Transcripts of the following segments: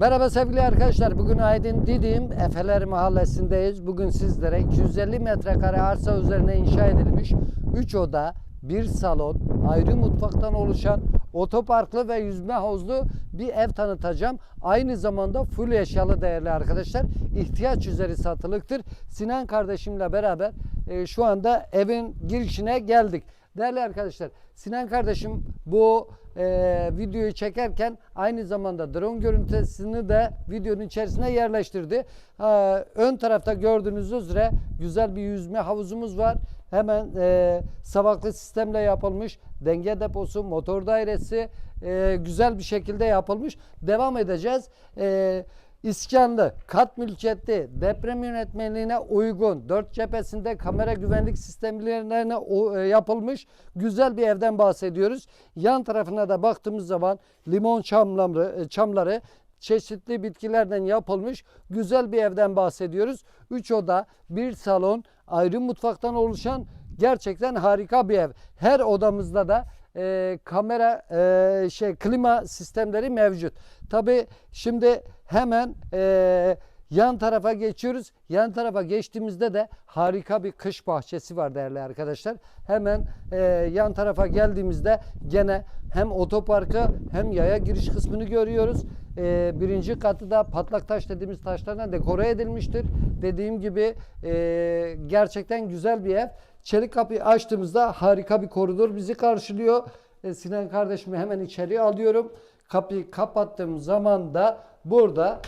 Merhaba sevgili arkadaşlar. Bugün Aydın Didim Efeler Mahallesi'ndeyiz. Bugün sizlere 250 metrekare arsa üzerine inşa edilmiş 3 oda, 1 salon, ayrı mutfaktan oluşan otoparklı ve yüzme havuzlu bir ev tanıtacağım. Aynı zamanda full eşyalı değerli arkadaşlar. İhtiyaç üzeri satılıktır. Sinan kardeşimle beraber e, şu anda evin girişine geldik. Değerli arkadaşlar Sinan kardeşim bu e, videoyu çekerken aynı zamanda drone görüntüsünü de videonun içerisine yerleştirdi. Ha, ön tarafta gördüğünüz üzere güzel bir yüzme havuzumuz var. Hemen e, sabaklı sistemle yapılmış denge deposu, motor dairesi e, güzel bir şekilde yapılmış. Devam edeceğiz. E, İskanlı, kat mülkiyetli, deprem yönetmeliğine uygun, dört cephesinde kamera güvenlik sistemlerine e, yapılmış güzel bir evden bahsediyoruz. Yan tarafına da baktığımız zaman limon çamları, e, çamları çeşitli bitkilerden yapılmış güzel bir evden bahsediyoruz. Üç oda, bir salon, ayrı mutfaktan oluşan gerçekten harika bir ev. Her odamızda da e, kamera e, şey klima sistemleri mevcut. Tabi şimdi hemen e, yan tarafa geçiyoruz. Yan tarafa geçtiğimizde de harika bir kış bahçesi var değerli arkadaşlar. Hemen e, yan tarafa geldiğimizde gene hem otoparkı hem yaya giriş kısmını görüyoruz. E, birinci katı da patlak taş dediğimiz taşlardan dekore edilmiştir. Dediğim gibi e, gerçekten güzel bir ev. Çelik kapıyı açtığımızda harika bir koridor bizi karşılıyor. E, Sinan kardeşimi hemen içeriye alıyorum. Kapıyı kapattığım zaman da burada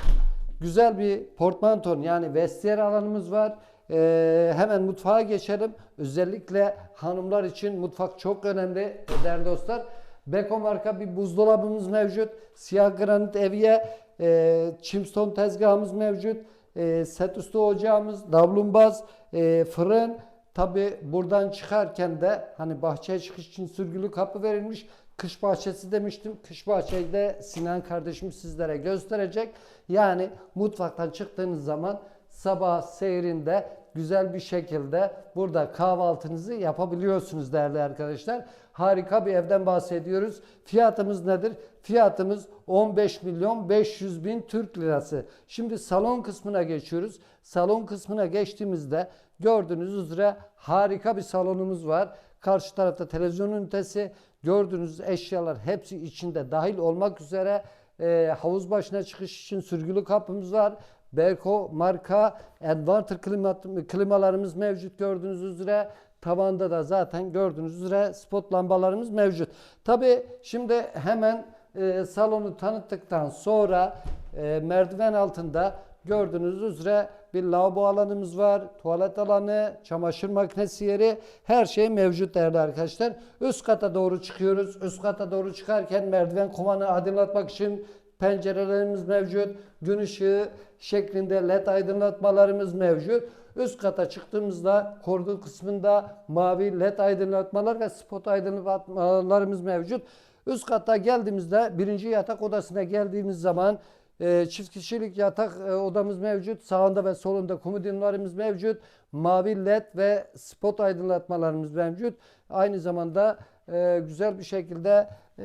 güzel bir portmanton yani vestiyer alanımız var. E, hemen mutfağa geçelim. Özellikle hanımlar için mutfak çok önemli değerli dostlar. Beko marka bir buzdolabımız mevcut. Siyah granit evye, e, çimston tezgahımız mevcut. E, set üstü ocağımız, davlumbaz, e, fırın. Tabi buradan çıkarken de hani bahçeye çıkış için sürgülü kapı verilmiş. Kış bahçesi demiştim. Kış bahçeyi de Sinan kardeşim sizlere gösterecek. Yani mutfaktan çıktığınız zaman sabah seyrinde güzel bir şekilde burada kahvaltınızı yapabiliyorsunuz değerli arkadaşlar. Harika bir evden bahsediyoruz. Fiyatımız nedir? Fiyatımız 15 milyon 500 bin Türk lirası. Şimdi salon kısmına geçiyoruz. Salon kısmına geçtiğimizde gördüğünüz üzere harika bir salonumuz var. Karşı tarafta televizyon ünitesi, gördüğünüz eşyalar hepsi içinde dahil olmak üzere e, havuz başına çıkış için sürgülü kapımız var. Berko marka Advanter klima, klimalarımız mevcut gördüğünüz üzere. Tavanda da zaten gördüğünüz üzere spot lambalarımız mevcut. Tabi şimdi hemen e, salonu tanıttıktan sonra e, merdiven altında gördüğünüz üzere bir lavabo alanımız var, tuvalet alanı, çamaşır makinesi yeri, her şey mevcut değerli arkadaşlar. Üst kata doğru çıkıyoruz. Üst kata doğru çıkarken merdiven kovanı aydınlatmak için pencerelerimiz mevcut. Gün ışığı şeklinde led aydınlatmalarımız mevcut. Üst kata çıktığımızda koridor kısmında mavi led aydınlatmalar ve spot aydınlatmalarımız mevcut. Üst kata geldiğimizde birinci yatak odasına geldiğimiz zaman e, çift kişilik yatak e, odamız mevcut. Sağında ve solunda komodinlerimiz mevcut. Mavi led ve spot aydınlatmalarımız mevcut. Aynı zamanda e, güzel bir şekilde e,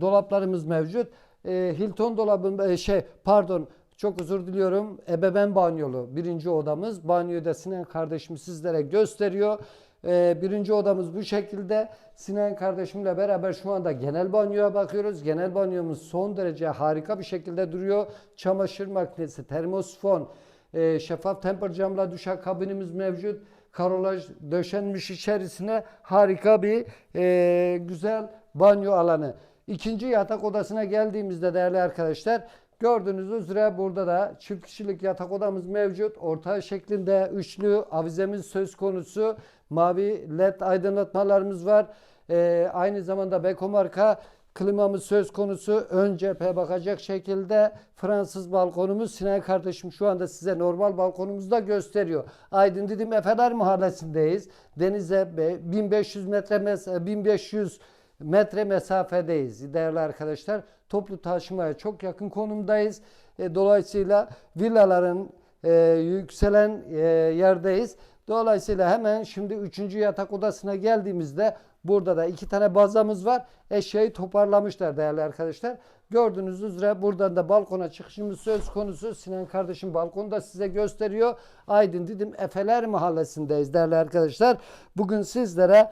dolaplarımız mevcut. Hilton dolabı e, şey pardon çok özür diliyorum. Ebeveyn banyolu birinci odamız. Banyoyu da Sinan kardeşim sizlere gösteriyor. Ee, birinci odamız bu şekilde. Sinan kardeşimle beraber şu anda genel banyoya bakıyoruz. Genel banyomuz son derece harika bir şekilde duruyor. Çamaşır makinesi, termosifon, e, şeffaf temper camla duşak kabinimiz mevcut. Karolaj döşenmiş içerisine harika bir e, güzel banyo alanı. İkinci yatak odasına geldiğimizde değerli arkadaşlar Gördüğünüz üzere burada da çift kişilik yatak odamız mevcut. Orta şeklinde üçlü avizemiz söz konusu. Mavi led aydınlatmalarımız var. Ee, aynı zamanda Beko marka klimamız söz konusu. Ön cephe bakacak şekilde Fransız balkonumuz. Sinan kardeşim şu anda size normal balkonumuzda gösteriyor. Aydın Didim Efeler Mahallesi'ndeyiz. Denize 1500 metre mes- 1500 metre mesafedeyiz değerli arkadaşlar. Toplu taşımaya çok yakın konumdayız. E, dolayısıyla villaların e, yükselen e, yerdeyiz. Dolayısıyla hemen şimdi üçüncü yatak odasına geldiğimizde burada da iki tane bazamız var. Eşyayı toparlamışlar değerli arkadaşlar. Gördüğünüz üzere buradan da balkona çıkışımız söz konusu. Sinan kardeşim balkonu da size gösteriyor. Aydın Didim Efeler Mahallesi'ndeyiz değerli arkadaşlar. Bugün sizlere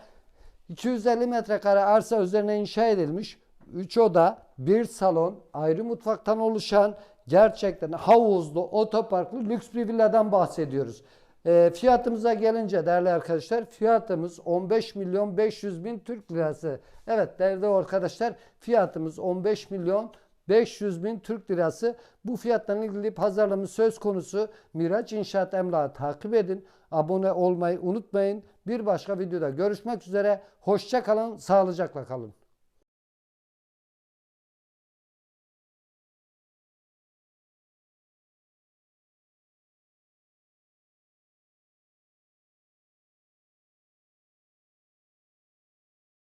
250 metrekare arsa üzerine inşa edilmiş 3 oda, 1 salon, ayrı mutfaktan oluşan gerçekten havuzlu, otoparklı lüks bir villadan bahsediyoruz. E, fiyatımıza gelince değerli arkadaşlar fiyatımız 15 milyon 500 bin Türk lirası. Evet değerli arkadaşlar fiyatımız 15 milyon 500 bin Türk lirası. Bu fiyattan ilgili pazarlama söz konusu. Miraç İnşaat Emlak'ı takip edin. Abone olmayı unutmayın. Bir başka videoda görüşmek üzere. Hoşça kalın, sağlıcakla kalın.